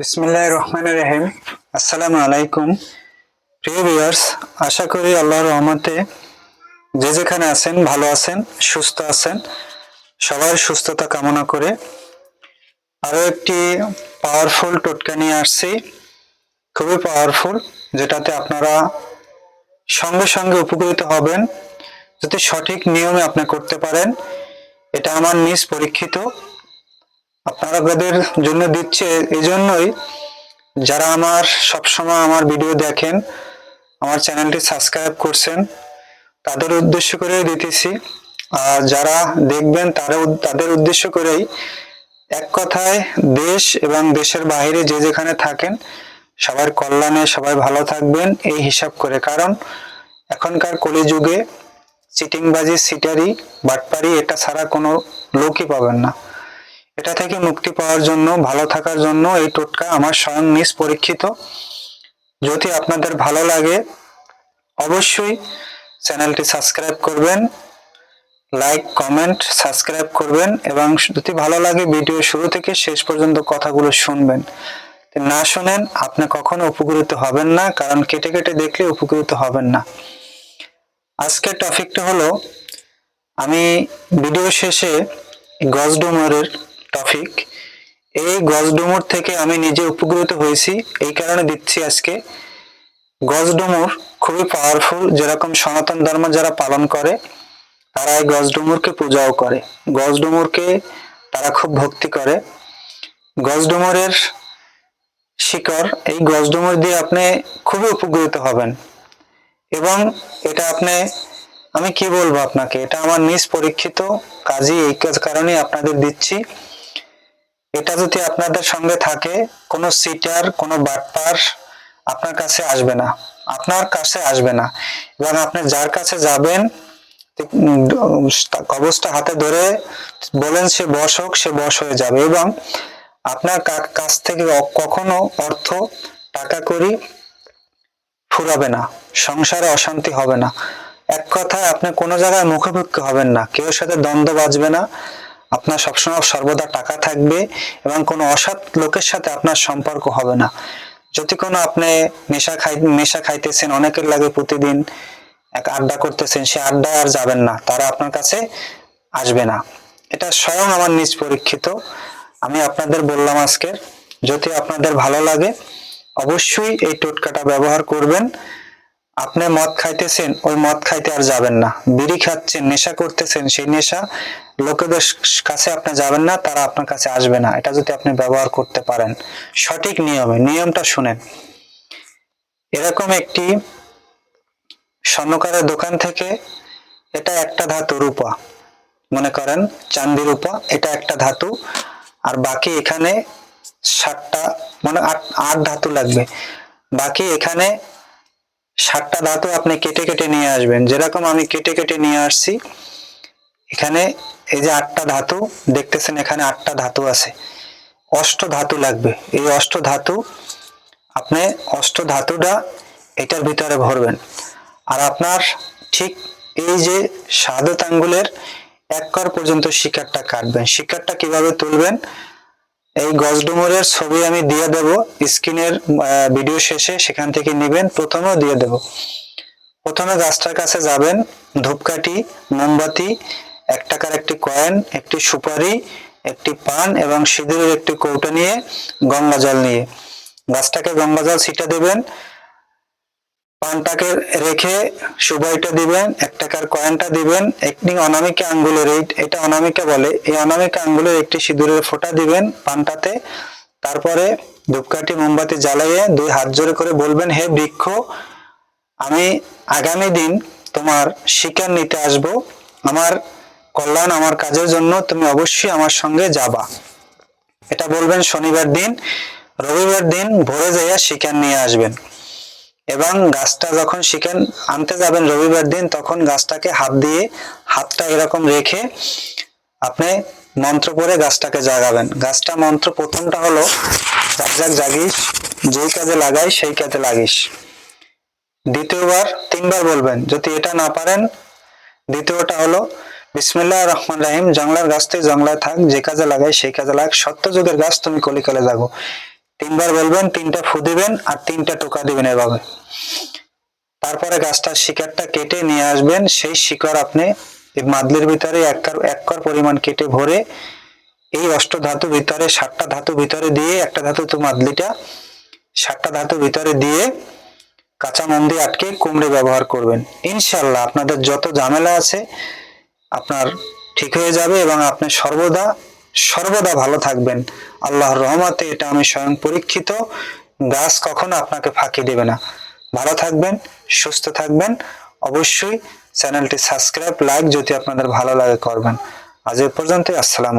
বিসমিল্লাহ রহমান রহিম। আসসালামু আলাইকুম। প্রিয় ভিউয়ার্স, আশা করি আল্লাহর রহমতে যে যেখানে আছেন, ভালো আছেন, সুস্থ আছেন, সবার সুস্থতা কামনা করে আরও একটি পাওয়ারফুল টোটকা নিয়ে আসছি। খুবই পাওয়ারফুল যেটাতে আপনারা সঙ্গে সঙ্গে উপকৃত হবেন, যদি সঠিক নিয়মে আপনি করতে পারেন। এটা আমার নিজ পরীক্ষিত আপনারা আপনাদের জন্য দিচ্ছে এই জন্যই যারা আমার সবসময় আমার ভিডিও দেখেন, আমার চ্যানেলটি সাবস্ক্রাইব করছেন, তাদের উদ্দেশ্য করে দিতেছি। আর যারা দেখবেন তারা তাদের উদ্দেশ্য করেই এক কথায় দেশ এবং দেশের বাইরে যে যেখানে থাকেন, সবার কল্যাণে সবাই ভালো থাকবেন, এই হিসাব করে। কারণ এখনকার কলিযুগে চিটিংবাজি, সিটারি, বাটপারি, এটা ছাড়া কোনো লোকই পাবেন না। এটা থেকে মুক্তি পাওয়ার জন্য, ভালো থাকার জন্য এই টোটকা আমার স্বয়ং নিজ পরীক্ষিত। যদি আপনাদের ভালো লাগে, অবশ্যই চ্যানেলটি সাবস্ক্রাইব করবেন, লাইক, কমেন্ট, সাবস্ক্রাইব করবেন এবং যদি ভালো লাগে ভিডিও শুরু থেকে শেষ পর্যন্ত কথাগুলো শুনবেন। না শোনেন, আপনি কখনো উপকৃত হবেন না, কারণ কেটে কেটে দেখলে উপকৃত হবেন না। আজকের টপিকটা হলো, আমি ভিডিও শেষে গজডুমরের টপিক এই গজডুমুর থেকে আমি নিজে উপকৃত হয়েছি। এই কারণে দিচ্ছি আজকে। গজডুমুর খুবই পাওয়ারফুল যেরকম সনাতন ধর্ম যারা পালন করে, তারা এই গজডুমুরকে পূজাও করে। গজডুমুরকে তারা খুব ভক্তি করে। গজডুমুরের শিকড়, এই গজডুমুর দিয়ে আপনি খুবই উপকৃত হবেন। এবং এটা আপনি, আমি কি বলব আপনাকে? এটা আমার নিজ পরীক্ষিত কাজই এই কাজ- কারণেই আপনাদের দিচ্ছি। এটা যদি আপনাদের সঙ্গে থাকে কোনো সিটার কোনো বাটপার আপনার কাছে আসবে না। আপনার কাছে আসবে না। এবং আপনি যার কাছে যাবেন উম, কবজটা হাতে ধরে বলেন সে বশ হোক সে বশ হয়ে যাবে। এবং আপনার কাছ থেকে কখনো অর্থ টাকা করি ফুরাবে না। সংসারে অশান্তি হবে না। এক কথায় আপনি কোনো জায়গায় মুখোমুখি হবেন না। কেউ সাথে দ্বন্দ্ব বাজবে না। আপনার সবসময় সর্বদা টাকা থাকবে এবং কোনো অসৎ লোকের সাথে আপনার সম্পর্ক হবে না। যদি কোনো আপনি নেশা খাই, নেশা খাইতেছেন, অনেকের লাগে প্রতিদিন এক আড্ডা করতেছেন, সে আড্ডায় আর যাবেন না, তারা আপনার কাছে আসবে না। এটা স্বয়ং আমার নিজ পরীক্ষিত। আমি আপনাদের বললাম আজকে, যদি আপনাদের ভালো লাগে, অবশ্যই এই টোটকাটা ব্যবহার করবেন। আপনি মদ খাইতেছেন, ওই মদ খাইতে আর যাবেন না। বিড়ি খাচ্ছেন, নেশা করতেছেন, সেই নেশা লোকেদের কাছে আপনি যাবেন না, তারা আপনার কাছে আসবে না। এটা যদি আপনি ব্যবহার করতে পারেন, সঠিক নিয়মে, নিয়মটা শুনেন। এরকম একটি স্বর্ণকারের দোকান থেকে এটা একটা ধাতু রূপা, মনে করেন চান্দি রূপা, এটা একটা ধাতু। আর বাকি এখানে সাতটা মানে আট আট ধাতু লাগবে। বাকি এখানে সাতটা ধাতু আপনি কেটে কেটে নিয়ে আসবেন। যেরকম আমি কেটে কেটে নিয়ে আসছি, এখানে এই যে আটটা ধাতু, দেখতেছেন এখানে আটটা ধাতু আছে। অষ্ট ধাতু লাগবে। এই অষ্ট ধাতু, আপনি অষ্ট ধাতুটা এটার ভিতরে ভরবেন। আর আপনার ঠিক এই যে সাদত আঙ্গুলের এক কর পর্যন্ত শিকারটা কাটবেন। শিকারটা কীভাবে তুলবেন? এই গজডুমুরের ছবি আমি দিয়ে দেব। স্ক্রিনের ভিডিও শেষে সেখান থেকে নেবেন, প্রথমেও দিয়ে দেব। প্রথমে গাছটার কাছে যাবেন, ধূপকাঠি, মোমবাতি, এক টাকার একটি কয়েন একটি সুপারি, একটি পান এবং সিঁদুরের একটি কৌটো নিয়ে গঙ্গা জল নিয়ে। গাছটাকে গঙ্গা জল ছিটা দেবেন। পানটাকে রেখে সুবাইটা দিবেন, এক টাকার কয়েনটা দিবেন একটি অনামিকা আঙ্গুলের এটা অনামিকা বলে, এই অনামিকা আঙ্গুলের একটি সিঁদুরের ফোঁটা দিবেন পানটাতে, তারপরে ধূপকাঠি, মোমবাতি জ্বালাইয়ে দুই হাত জোরে করে বলবেন, হে বৃক্ষ, আমি আগামী দিন তোমার শিকার নিতে আসব। আমার কল্যাণ আমার কাজের জন্য তুমি অবশ্যই আমার সঙ্গে যাবা। এটা বলবেন শনিবার দিন। রবিবার দিন ভোরে যাইয়া শিকার নিয়ে আসবেন। এবং গাছটা যখন শিখেন, আনতে যাবেন রবিবার দিন, তখন গাছটাকে হাত দিয়ে হাতটা এরকম রেখে আপনি মন্ত্র পড়ে গাছটাকে জাগাবেন। গাছটা মন্ত্র প্রথমটা হলো জাগ জাগ জাগিস, যেই কাজে লাগাই সেই কাজে লাগিস। দ্বিতীয়বার, তিনবার বলবেন, যদি এটা না পারেন, দ্বিতীয়টা হলো বিসমিল্লাহ রহমান রাহিম, জংলার গাছ তুই জংলায় থাক, যে কাজে লাগাই সেই কাজে লাগ সত্য যুগের গাছ তুমি কলিকালে জাগো। তিনবার বলবেন, তিনটা ফু দিবেন আর তিনটা টোকা দিবেন এভাবে। তারপরে গাছটার শিকারটা কেটে নিয়ে আসবেন। সেই শিকড় আপনি এই মাদলির ভিতরে এক কর পরিমাণ কেটে ভরে এই অষ্ট ধাতু ভিতরে, সাতটা ধাতু ভিতরে দিয়ে, একটা ধাতু তো মাদলিটা, সাতটা ধাতু ভিতরে দিয়ে কাঁচা মন দিয়ে আটকে কুমড়ে ব্যবহার করবেন। ইনশাল্লাহ আপনাদের যত ঝামেলা আছে আপনার ঠিক হয়ে যাবে এবং আপনি সর্বদা সর্বদা ভালো থাকবেন। আল্লাহর রহমতে এটা আমি স্বয়ং পরীক্ষিত। গাছ কখনো আপনাকে ফাঁকি দেবে না। ভালো থাকবেন, সুস্থ থাকবেন। অবশ্যই চ্যানেলটি সাবস্ক্রাইব, লাইক যদি আপনাদের ভালো লাগে করবেন। আজ এ পর্যন্তই, আসসালাম